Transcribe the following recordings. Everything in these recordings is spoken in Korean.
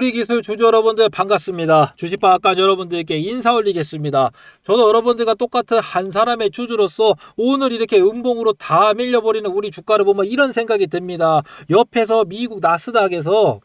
우리 기술 주주 여러분들 반갑습니다. 주식방앗간 여러분들께 인사 올리겠습니다. 저도 여러분들과 똑같은 한 사람의 주주로서 오늘 이렇게 음봉으로 다 밀려버리는 우리 주가를 보면 이런 생각이 듭니다. 옆에서 미국 나스닥에서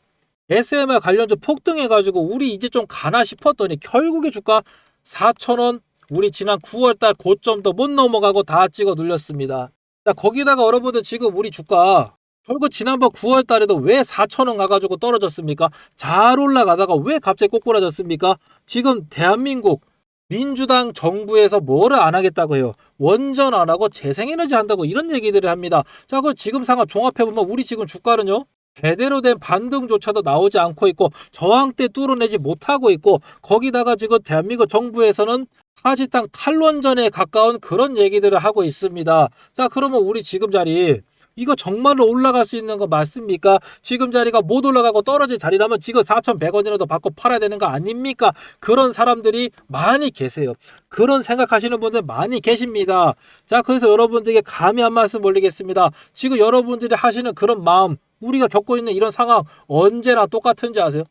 SMR 관련주 폭등해가지고 우리 이제 좀 가나 싶었더니 결국에 주가 4천원 우리 지난 9월달 고점도 못 넘어가고 다 찍어 눌렸습니다. 자, 거기다가 여러분들 지금 우리 주가 결국 지난번 9월 달에도 왜 4천원 가가지고 떨어졌습니까? 잘 올라가다가 왜 갑자기 꼬꾸라졌습니까? 지금 대한민국 민주당 정부에서 뭐를 안 하겠다고 해요. 원전 안 하고 재생에너지 한다고 이런 얘기들을 합니다. 자, 그 지금 상황 종합해보면 우리 지금 주가는요. 제대로 된 반등조차도 나오지 않고 있고 저항대 뚫어내지 못하고 있고 거기다가 지금 대한민국 정부에서는 사실상 탈원전에 가까운 그런 얘기들을 하고 있습니다. 자, 그러면 우리 지금 자리 이거 정말로 올라갈 수 있는 거 맞습니까? 지금 자리가 못 올라가고 떨어질 자리라면 지금 4,100원이라도 받고 팔아야 되는 거 아닙니까? 그런 사람들이 많이 계세요. 그런 생각하시는 분들 많이 계십니다. 자, 그래서 여러분들에게 감히 한 말씀 올리겠습니다. 지금 여러분들이 하시는 그런 마음, 우리가 겪고 있는 이런 상황 언제나 똑같은지 아세요?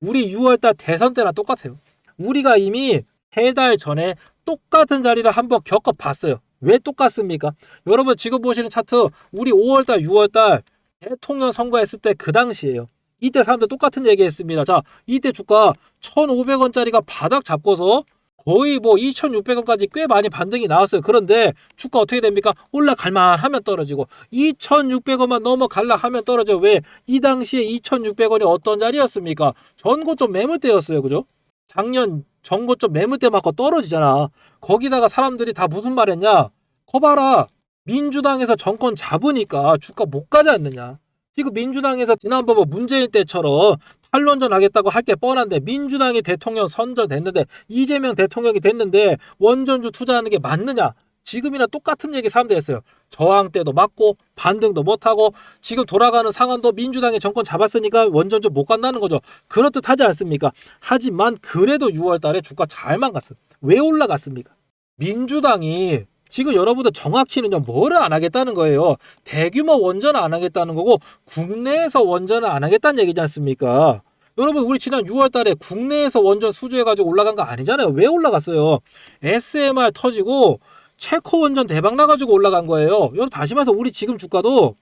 우리 6월달 대선 때나 똑같아요. 우리가 이미 세 달 전에 똑같은 자리를 한번 겪어봤어요. 왜 똑같습니까? 여러분 지금 보시는 차트 우리 5월달, 6월달 대통령 선거했을 때 그 당시에요. 이때 사람들 똑같은 얘기 했습니다. 자, 이때 주가 1,500원짜리가 바닥 잡고서 거의 뭐 2,600원까지 꽤 많이 반등이 나왔어요. 그런데 주가 어떻게 됩니까? 올라갈만 하면 떨어지고 2,600원만 넘어갈라 하면 떨어져. 왜? 이 당시에 2,600원이 어떤 자리였습니까? 전고점 매물대였어요. 그죠? 작년 전고점 매물대 맞고 떨어지잖아. 거기다가 사람들이 다 무슨 말 했냐? 거봐라. 민주당에서 정권 잡으니까 주가 못 가지 않느냐. 지금 민주당에서 지난번 뭐 문재인 때처럼 탈론전 하겠다고 할 게 뻔한데 민주당이 대통령 선전됐는데 이재명 대통령이 됐는데 원전주 투자하는 게 맞느냐? 지금이나 똑같은 얘기 사람들이 했어요. 저항 때도 맞고 반등도 못하고 지금 돌아가는 상황도 민주당이 정권 잡았으니까 원전주 못 간다는 거죠. 그렇듯 하지 않습니까? 하지만 그래도 6월 달에 주가 잘만 갔어요. 왜 올라갔습니까? 민주당이 지금 여러분들 정확히는요 뭐를 안 하겠다는 거예요. 대규모 원전을 안 하겠다는 거고 국내에서 원전을 안 하겠다는 얘기지 않습니까? 여러분 우리 지난 6월 달에 국내에서 원전 수주해가지고 올라간 거 아니잖아요. 왜 올라갔어요? SMR 터지고 체코 원전 대박 나가지고 올라간 거예요. 여러분 다시 말해서 우리 지금 주가도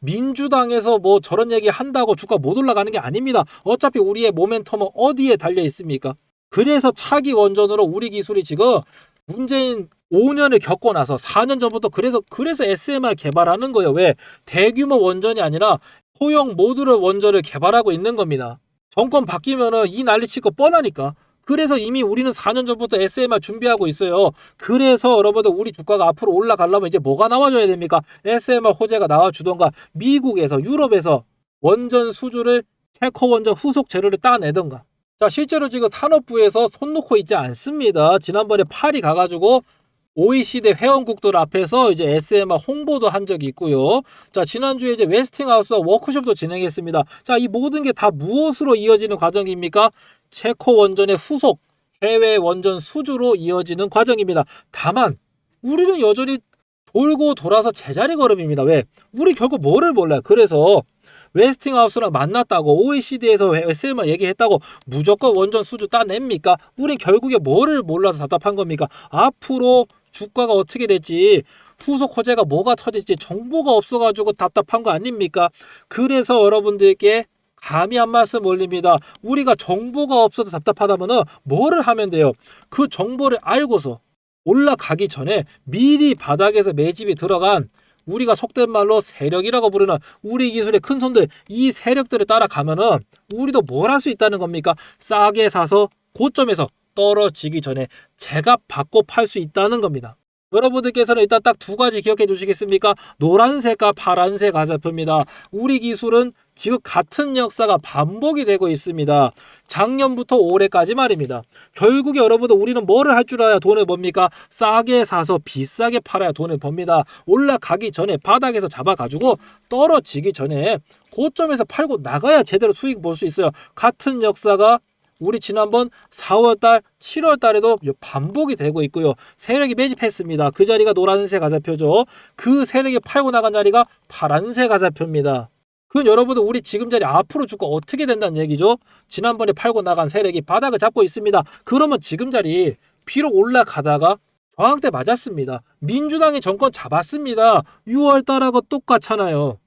민주당에서 뭐 저런 얘기 한다고 주가 못 올라가는 게 아닙니다. 어차피 우리의 모멘텀은 어디에 달려 있습니까? 그래서 차기 원전으로 우리 기술이 지금 문재인 5년을 겪고 나서 4년 전부터 그래서 그래서 SMR 개발하는 거예요. 왜 대규모 원전이 아니라 소형 모듈 원전을 개발하고 있는 겁니다. 정권 바뀌면은 이 난리 칠 거 뻔하니까. 그래서 이미 우리는 4년 전부터 SMR 준비하고 있어요. 그래서 여러분들 우리 주가가 앞으로 올라가려면 이제 뭐가 나와줘야 됩니까? SMR 호재가 나와주던가 미국에서 유럽에서 원전 수주를 체코 원전 후속 재료를 따내던가. 자 실제로 지금 산업부에서 손 놓고 있지 않습니다. 지난번에 파리 가가지고 OECD 회원국들 앞에서 이제 SMR 홍보도 한 적이 있고요. 자, 지난주에 이제 웨스팅하우스 워크숍도 진행했습니다. 자, 이 모든 게 다 무엇으로 이어지는 과정입니까? 체코 원전의 후속 해외 원전 수주로 이어지는 과정입니다. 다만 우리는 여전히 돌고 돌아서 제자리 걸음입니다. 왜? 우리 결국 뭐를 몰라요. 그래서 웨스팅하우스랑 만났다고 OECD에서 SMR 얘기했다고 무조건 원전 수주 따냅니까? 우린 결국에 뭐를 몰라서 답답한 겁니까? 앞으로 주가가 어떻게 될지 후속 호재가 뭐가 터질지 정보가 없어가지고 답답한 거 아닙니까? 그래서 여러분들께 감히 한 말씀 올립니다. 우리가 정보가 없어서 답답하다면은 뭐를 하면 돼요? 그 정보를 알고서 올라가기 전에 미리 바닥에서 매집이 들어간 우리가 속된 말로 세력이라고 부르는 우리 기술의 큰 손들 이 세력들을 따라가면은 우리도 뭘 할 수 있다는 겁니까? 싸게 사서 고점에서 떨어지기 전에 제값 받고 팔 수 있다는 겁니다. 여러분들께서는 일단 딱 두 가지 기억해 주시겠습니까? 노란색과 파란색 가자표입니다. 우리 기술은 지금 같은 역사가 반복이 되고 있습니다. 작년부터 올해까지 말입니다. 결국에 여러분들 우리는 뭐를 할 줄 알아야 돈을 법니까? 싸게 사서 비싸게 팔아야 돈을 법니다. 올라가기 전에 바닥에서 잡아가지고 떨어지기 전에 고점에서 팔고 나가야 제대로 수익 볼 수 있어요. 같은 역사가 우리 지난번 4월달, 7월달에도 반복이 되고 있고요. 세력이 매집했습니다. 그 자리가 노란색 가자표죠. 그 세력이 팔고 나간 자리가 파란색 가자표입니다. 그건 여러분들 우리 지금 자리 앞으로 주가 어떻게 된다는 얘기죠? 지난번에 팔고 나간 세력이 바닥을 잡고 있습니다. 그러면 지금 자리 비록 올라가다가 저항 때 맞았습니다. 민주당이 정권 잡았습니다. 6월 달하고 똑같잖아요.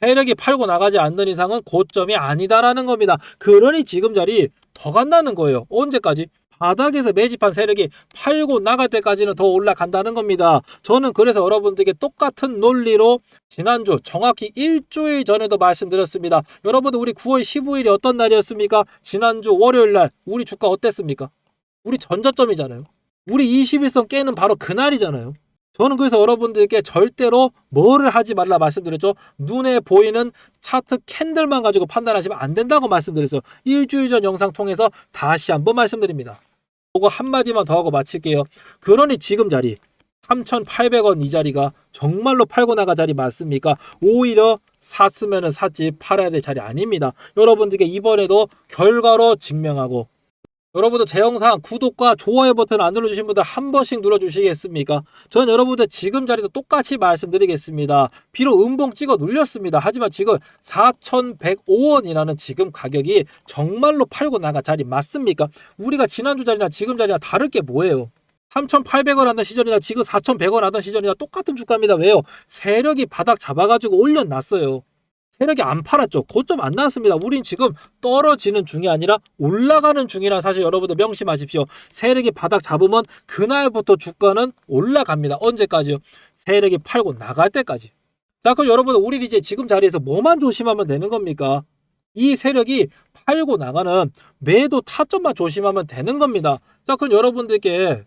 세력이 팔고 나가지 않는 이상은 고점이 아니다라는 겁니다. 그러니 지금 자리 더 간다는 거예요. 언제까지? 바닥에서 매집한 세력이 팔고 나갈 때까지는 더 올라간다는 겁니다. 저는 그래서 여러분들에게 똑같은 논리로 지난주 정확히 일주일 전에도 말씀드렸습니다. 여러분들 우리 9월 15일이 어떤 날이었습니까? 지난주 월요일 날 우리 주가 어땠습니까? 우리 전저점이잖아요. 우리 21선 깨는 바로 그날이잖아요. 저는 그래서 여러분들께 절대로 뭐를 하지 말라 말씀드렸죠. 눈에 보이는 차트 캔들만 가지고 판단하시면 안 된다고 말씀드렸어요. 일주일 전 영상 통해서 다시 한번 말씀드립니다. 그거 한마디만 더 하고 마칠게요. 그러니 지금 자리 3,800원 이 자리가 정말로 팔고 나가 자리 맞습니까? 오히려 샀으면 샀지 팔아야 될 자리 아닙니다. 여러분들께 이번에도 결과로 증명하고 여러분들 제 영상 구독과 좋아요 버튼 안 눌러주신 분들 한 번씩 눌러주시겠습니까? 저는 여러분들 지금 자리도 똑같이 말씀드리겠습니다. 비록 음봉 찍어 눌렸습니다. 하지만 지금 4,105원이라는 지금 가격이 정말로 팔고 나가 자리 맞습니까? 우리가 지난주 자리나 지금 자리나 다를 게 뭐예요? 3,800원 하던 시절이나 지금 4,100원 하던 시절이나 똑같은 주가입니다. 왜요? 세력이 바닥 잡아가지고 올려놨어요. 세력이 안 팔았죠. 고점 안 나왔습니다. 우린 지금 떨어지는 중이 아니라 올라가는 중이라는 사실 여러분들 명심하십시오. 세력이 바닥 잡으면 그날부터 주가는 올라갑니다. 언제까지요? 세력이 팔고 나갈 때까지. 자, 그럼 여러분들 우리 이제 지금 자리에서 뭐만 조심하면 되는 겁니까? 이 세력이 팔고 나가는 매도 타점만 조심하면 되는 겁니다. 자, 그럼 여러분들께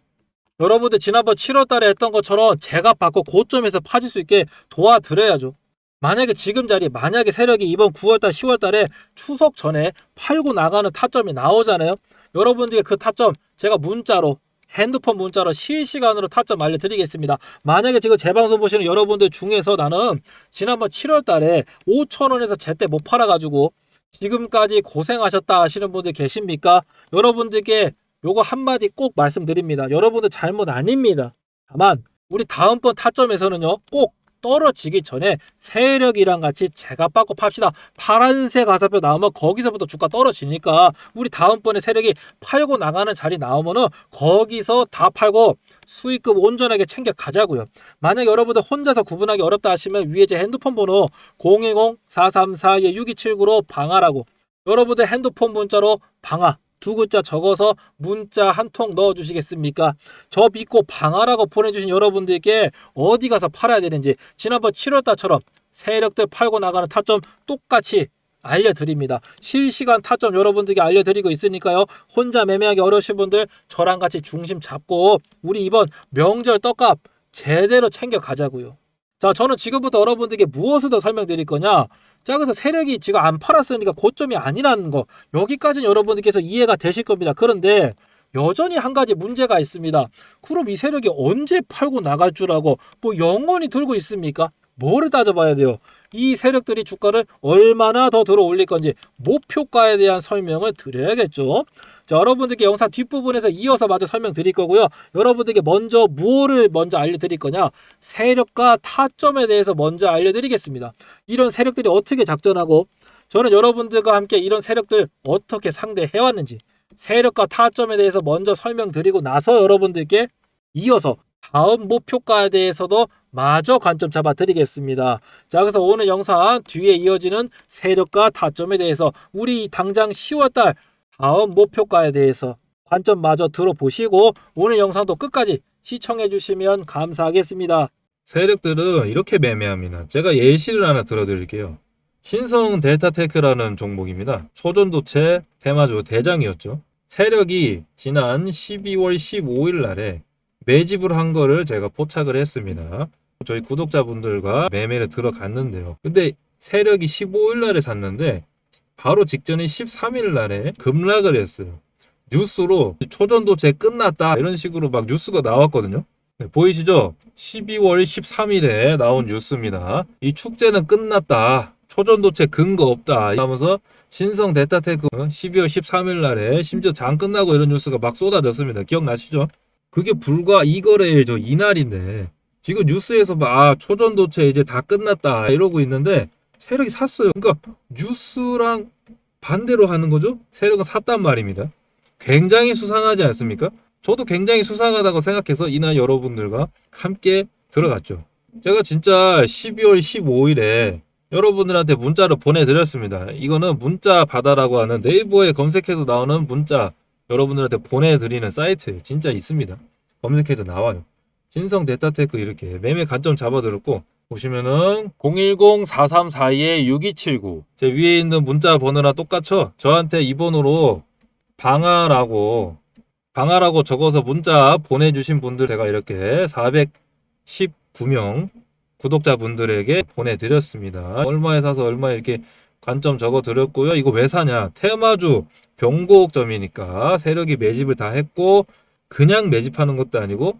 여러분들 지난번 7월 달에 했던 것처럼 제가 받고 고점에서 파질 수 있게 도와드려야죠. 만약에 지금 자리 만약에 세력이 이번 9월달 10월달에 추석 전에 팔고 나가는 타점이 나오잖아요. 여러분들께 그 타점 제가 문자로 핸드폰 문자로 실시간으로 타점 알려드리겠습니다. 만약에 지금 제 방송 보시는 여러분들 중에서 나는 지난번 7월달에 5천원에서 제때 못 팔아가지고 지금까지 고생하셨다 하시는 분들 계십니까? 여러분들께 요거 한마디 꼭 말씀드립니다. 여러분들 잘못 아닙니다. 다만 우리 다음번 타점에서는요 꼭 떨어지기 전에 세력이랑 같이 제가 받고 팝시다. 파란색 가사표 나오면 거기서부터 주가 떨어지니까 우리 다음번에 세력이 팔고 나가는 자리 나오면은 거기서 다 팔고 수익금 온전하게 챙겨 가자고요. 만약 여러분들 혼자서 구분하기 어렵다 하시면 위에 제 핸드폰 번호 010-434-6279로 방하라고 여러분들 핸드폰 문자로 방하 두 글자 적어서 문자 한 통 넣어 주시겠습니까? 저 믿고 방하라고 보내주신 여러분들께 어디 가서 팔아야 되는지 지난번 7월달처럼 세력들 팔고 나가는 타점 똑같이 알려드립니다. 실시간 타점 여러분들께 알려드리고 있으니까요. 혼자 매매하기 어려우신 분들 저랑 같이 중심 잡고 우리 이번 명절 떡값 제대로 챙겨 가자고요. 자, 저는 지금부터 여러분들께 무엇을 더 설명드릴 거냐? 자, 그래서 세력이 지금 안 팔았으니까 고점이 아니라는 거 여기까지는 여러분들께서 이해가 되실 겁니다. 그런데 여전히 한 가지 문제가 있습니다. 그럼 이 세력이 언제 팔고 나갈 줄 알고 뭐 영원히 들고 있습니까? 뭐를 따져봐야 돼요? 이 세력들이 주가를 얼마나 더 들어 올릴 건지 목표가에 대한 설명을 드려야겠죠. 자, 여러분들께 영상 뒷부분에서 이어서 마저 설명드릴 거고요. 여러분들께 먼저 무엇을 먼저 알려드릴 거냐? 세력과 타점에 대해서 먼저 알려드리겠습니다. 이런 세력들이 어떻게 작전하고 저는 여러분들과 함께 이런 세력들 어떻게 상대해왔는지 세력과 타점에 대해서 먼저 설명드리고 나서 여러분들께 이어서 다음 목표가에 대해서도 마저 관점 잡아 드리겠습니다. 자, 그래서 오늘 영상 뒤에 이어지는 세력과 타점에 대해서 우리 당장 10월달 다음 목표가에 대해서 관점 마저 들어보시고 오늘 영상도 끝까지 시청해 주시면 감사하겠습니다. 세력들은 이렇게 매매합니다. 제가 예시를 하나 들어드릴게요. 신성 델타테크라는 종목입니다. 초전도체 테마주 대장이었죠. 세력이 지난 12월 15일 날에 매집을 한 거를 제가 포착을 했습니다. 저희 구독자분들과 매매를 들어갔는데요. 근데 세력이 15일 날에 샀는데 바로 직전인 13일 날에 급락을 했어요. 뉴스로 초전도체 끝났다 이런 식으로 막 뉴스가 나왔거든요. 네, 보이시죠? 12월 13일에 나온 뉴스입니다. 이 축제는 끝났다. 초전도체 근거 없다. 하면서 신성 데타테크 12월 13일 날에 심지어 장 끝나고 이런 뉴스가 막 쏟아졌습니다. 기억나시죠? 그게 불과 이거래일 저 이날인데 지금 뉴스에서 막 아, 초전도체 이제 다 끝났다 이러고 있는데 세력이 샀어요. 그러니까 뉴스랑 반대로 하는 거죠. 세력은 샀단 말입니다. 굉장히 수상하지 않습니까? 저도 굉장히 수상하다고 생각해서 이날 여러분들과 함께 들어갔죠. 제가 진짜 12월 15일에 여러분들한테 문자를 보내드렸습니다. 이거는 문자 바다라고 하는 네이버에 검색해도 나오는 문자 여러분들한테 보내드리는 사이트 진짜 있습니다. 검색해도 나와요. 신성 데이터테크 이렇게 매매 관점 잡아들었고 보시면은 010-4342-6279 제 위에 있는 문자 번호랑 똑같죠? 저한테 이 번호로 방아라고 방아라고 적어서 문자 보내주신 분들 제가 이렇게 419명 구독자분들에게 보내드렸습니다. 얼마에 사서 얼마 이렇게 관점 적어 드렸고요. 이거 왜 사냐? 테마주 병고점이니까 세력이 매집을 다 했고 그냥 매집하는 것도 아니고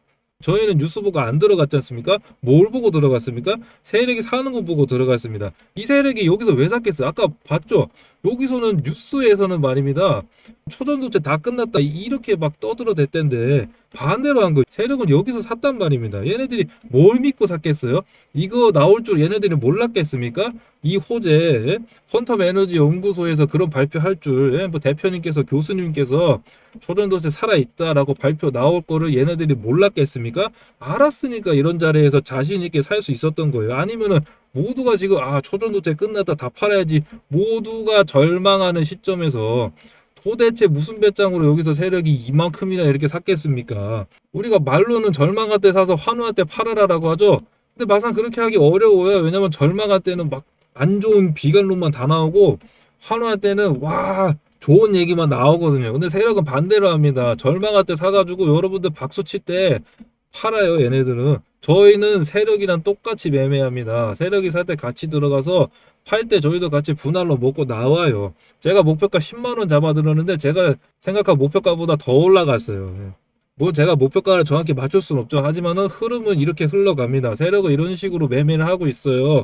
저희는 뉴스 보고 안 들어갔지 않습니까? 뭘 보고 들어갔습니까? 세력이 사는 거 보고 들어갔습니다. 이 세력이 여기서 왜 샀겠어요? 아까 봤죠? 여기서는 뉴스에서는 말입니다. 초전도체 다 끝났다. 이렇게 막 떠들어댔던데 반대로 한 거예요. 세력은 여기서 샀단 말입니다. 얘네들이 뭘 믿고 샀겠어요? 이거 나올 줄 얘네들이 몰랐겠습니까? 이 호재 퀀텀 에너지 연구소에서 그런 발표할 줄 예, 뭐 대표님께서 교수님께서 초전도체 살아있다라고 발표 나올 거를 얘네들이 몰랐겠습니까? 알았으니까 이런 자리에서 자신 있게 살 수 있었던 거예요. 아니면은 모두가 지금 아 초전도체 끝났다 다 팔아야지 모두가 절망하는 시점에서 도대체 무슨 배짱으로 여기서 세력이 이만큼이나 이렇게 샀겠습니까? 우리가 말로는 절망할 때 사서 환호할 때 팔아라라고 하죠. 근데 막상 그렇게 하기 어려워요. 왜냐면 절망할 때는 막 안 좋은 비관론만 다 나오고 환호할 때는 와 좋은 얘기만 나오거든요. 근데 세력은 반대로 합니다. 절망할 때 사가지고 여러분들 박수 칠 때 팔아요. 얘네들은 저희는 세력이랑 똑같이 매매합니다. 세력이 살 때 같이 들어가서 팔 때 저희도 같이 분할로 먹고 나와요. 제가 목표가 10만 원 잡아들었는데 제가 생각한 목표가보다 더 올라갔어요. 예. 뭐 제가 목표가를 정확히 맞출 수는 없죠. 하지만은 흐름은 이렇게 흘러갑니다. 세력은 이런 식으로 매매를 하고 있어요.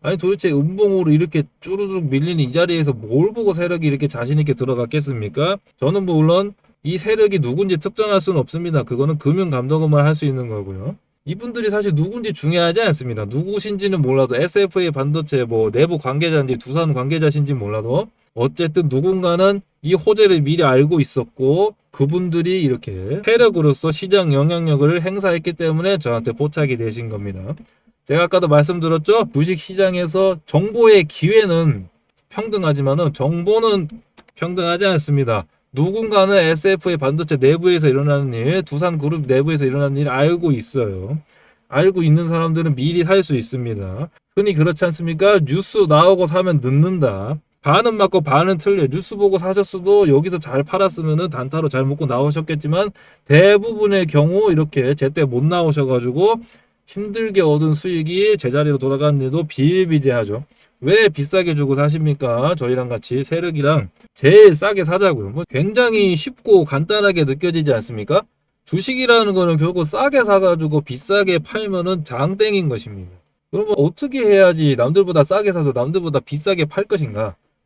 아니 도대체 음봉으로 이렇게 쭈루룩 밀리는 이 자리에서 뭘 보고 세력이 이렇게 자신있게 들어갔겠습니까? 저는 뭐 물론 이 세력이 누군지 특정할 수는 없습니다. 그거는 금융감독원만 할 수 있는 거고요. 이분들이 사실 누군지 중요하지 않습니다. 누구신지는 몰라도 SFA 반도체 뭐 내부 관계자인지 두산 관계자신지 몰라도 어쨌든 누군가는 이 호재를 미리 알고 있었고 그분들이 이렇게 세력으로서 시장 영향력을 행사했기 때문에 저한테 포착이 되신 겁니다. 제가 아까도 말씀드렸죠. 주식 시장에서 정보의 기회는 평등하지만은 정보는 평등하지 않습니다. 누군가는 SF의 반도체 내부에서 일어나는 일, 두산 그룹 내부에서 일어나는 일 알고 있어요. 알고 있는 사람들은 미리 살 수 있습니다. 흔히 그렇지 않습니까? 뉴스 나오고 사면 늦는다. 반은 맞고 반은 틀려. 뉴스 보고 사셨어도 여기서 잘 팔았으면은 단타로 잘 먹고 나오셨겠지만 대부분의 경우 이렇게 제때 못 나오셔가지고 힘들게 얻은 수익이 제자리로 돌아가는 일도 비일비재하죠. 왜 비싸게 주고 사십니까? 저희랑 같이 세력이랑 제일 싸게 사자고요. 뭐 굉장히 쉽고 간단하게 느껴지지 않습니까? 주식이라는 거는 결국 싸게 사가지고 비싸게 팔면은 장땡인 것입니다. 그러면 어떻게 해야지 남들보다 싸게 사서 남들보다 비싸게 팔 것인가?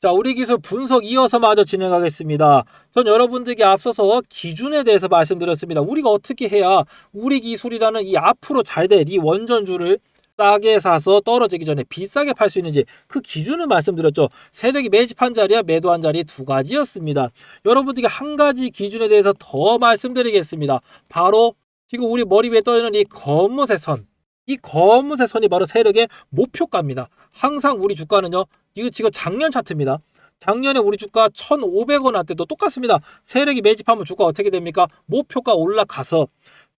자, 우리 기술 분석 이어서 마저 진행하겠습니다. 전 여러분들께 앞서서 기준에 대해서 말씀드렸습니다. 우리가 어떻게 해야 우리 기술이라는 이 앞으로 잘 될 이 원전주를 싸게 사서 떨어지기 전에 비싸게 팔 수 있는지 그 기준을 말씀드렸죠. 세력이 매집한 자리와 매도한 자리 두 가지였습니다. 여러분들께 한 가지 기준에 대해서 더 말씀드리겠습니다. 바로 지금 우리 머리 위에 떠 있는 이 검은색 선. 이 검은색 선이 바로 세력의 목표가입니다. 항상 우리 주가는요. 이거 지금 작년 차트입니다. 작년에 우리 주가 1,500원 할 때도 똑같습니다. 세력이 매집하면 주가 어떻게 됩니까? 목표가 올라가서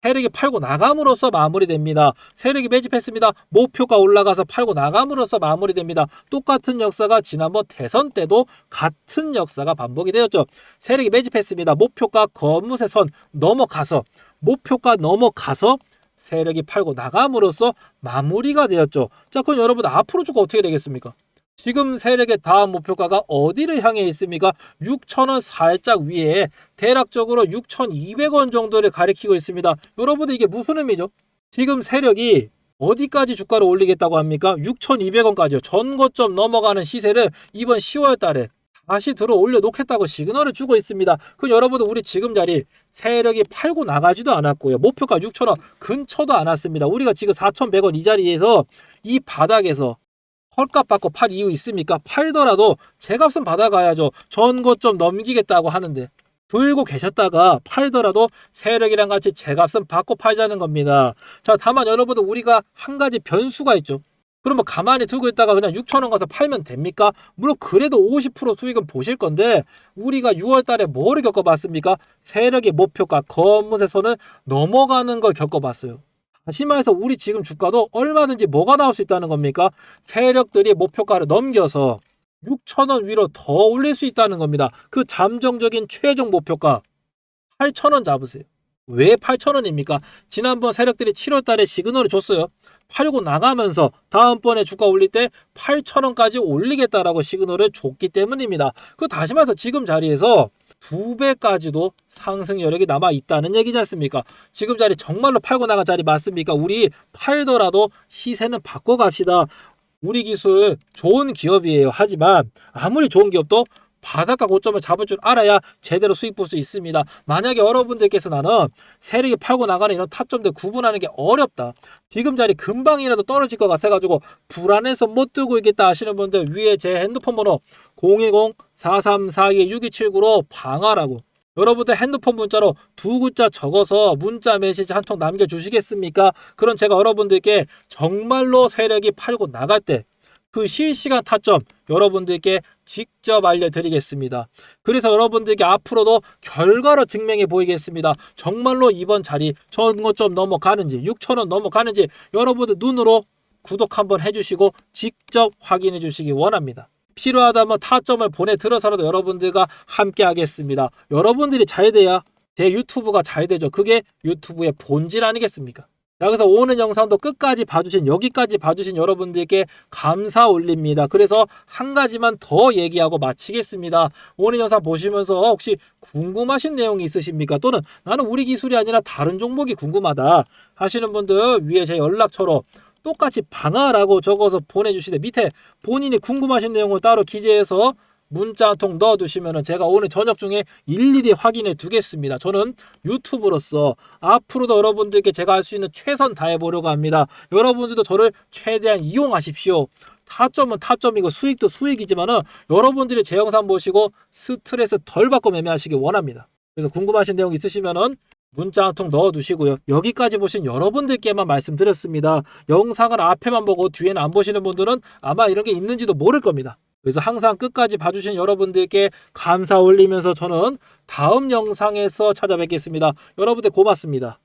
세력이 팔고 나감으로써 마무리됩니다. 세력이 매집했습니다. 목표가 올라가서 팔고 나감으로써 마무리됩니다. 똑같은 역사가 지난번 대선 때도 같은 역사가 반복이 되었죠. 세력이 매집했습니다. 목표가 거무새 선 넘어가서 목표가 넘어가서 세력이 팔고 나감으로써 마무리가 되었죠. 자, 그럼 여러분 앞으로 주가 어떻게 되겠습니까? 지금 세력의 다음 목표가가 어디를 향해 있습니까? 6,000원 살짝 위에 대략적으로 6,200원 정도를 가리키고 있습니다. 여러분들 이게 무슨 의미죠? 지금 세력이 어디까지 주가를 올리겠다고 합니까? 6,200원까지요. 전고점 넘어가는 시세를 이번 10월 달에 다시 들어 올려 놓겠다고 시그널을 주고 있습니다. 그 여러분들 우리 지금 자리 세력이 팔고 나가지도 않았고요. 목표가 6,000원 근처도 안 왔습니다. 우리가 지금 4,100원 이 자리에서 이 바닥에서 헐값 받고 팔 이유 있습니까? 팔더라도 제 값은 받아가야죠. 전고점 넘기겠다고 하는데 들고 계셨다가 팔더라도 세력이랑 같이 제 값은 받고 팔자는 겁니다. 자, 다만 여러분들 우리가 한 가지 변수가 있죠. 그러면 가만히 두고 있다가 그냥 6천 원 가서 팔면 됩니까? 물론 그래도 50% 수익은 보실 건데 우리가 6월 달에 뭐를 겪어봤습니까? 세력의 목표가 거무새선을 넘어가는 걸 겪어봤어요. 다시 말해서 우리 지금 주가도 얼마든지 뭐가 나올 수 있다는 겁니까? 세력들이 목표가를 넘겨서 6천원 위로 더 올릴 수 있다는 겁니다. 그 잠정적인 최종 목표가 8천원 잡으세요. 왜 8천원입니까? 지난번 세력들이 7월 달에 시그널을 줬어요. 팔고 나가면서 다음번에 주가 올릴 때 8천원까지 올리겠다라고 시그널을 줬기 때문입니다. 그 다시 말해서 지금 자리에서 두 배까지도 상승 여력이 남아 있다는 얘기지 않습니까? 지금 자리 정말로 팔고 나간 자리 맞습니까? 우리 팔더라도 시세는 바꿔 갑시다. 우리 기술 좋은 기업이에요. 하지만 아무리 좋은 기업도 바닷가 고점을 잡을 줄 알아야 제대로 수익 볼 수 있습니다. 만약에 여러분들께서 나는 세력이 팔고 나가는 이런 타점들 구분하는 게 어렵다. 지금 자리 금방이라도 떨어질 것 같아가지고 불안해서 못 들고 있겠다 하시는 분들 위에 제 핸드폰 번호 010-4342-6279로 방하라고 여러분들 핸드폰 문자로 두 글자 적어서 문자 메시지 한 통 남겨주시겠습니까? 그럼 제가 여러분들께 정말로 세력이 팔고 나갈 때 그 실시간 타점 여러분들께 직접 알려드리겠습니다. 그래서 여러분들께 앞으로도 결과로 증명해 보이겠습니다. 정말로 이번 자리 전고점 넘어가는지 6천원 넘어가는지 여러분들 눈으로 구독 한번 해주시고 직접 확인해 주시기 원합니다. 필요하다면 타점을 보내 들어서라도 여러분들과 함께 하겠습니다. 여러분들이 잘 돼야 제 유튜브가 잘 되죠. 그게 유튜브의 본질 아니겠습니까? 자, 그래서 오늘 영상도 끝까지 봐주신 여기까지 봐주신 여러분들께 감사 올립니다. 그래서 한 가지만 더 얘기하고 마치겠습니다. 오늘 영상 보시면서 혹시 궁금하신 내용이 있으십니까? 또는 나는 우리 기술이 아니라 다른 종목이 궁금하다 하시는 분들 위에 제 연락처로 똑같이 방아라고 적어서 보내주시되 밑에 본인이 궁금하신 내용을 따로 기재해서 문자 한 통 넣어두시면 제가 오늘 저녁 중에 일일이 확인해 두겠습니다. 저는 유튜브로서 앞으로도 여러분들께 제가 할 수 있는 최선 다해 보려고 합니다. 여러분들도 저를 최대한 이용하십시오. 타점은 타점이고 수익도 수익이지만은 여러분들이 제 영상 보시고 스트레스 덜 받고 매매하시기 원합니다. 그래서 궁금하신 내용 있으시면은 문자 한 통 넣어두시고요. 여기까지 보신 여러분들께만 말씀드렸습니다. 영상을 앞에만 보고 뒤에는 안 보시는 분들은 아마 이런 게 있는지도 모를 겁니다. 그래서 항상 끝까지 봐주신 여러분들께 감사 올리면서 저는 다음 영상에서 찾아뵙겠습니다. 여러분들 고맙습니다.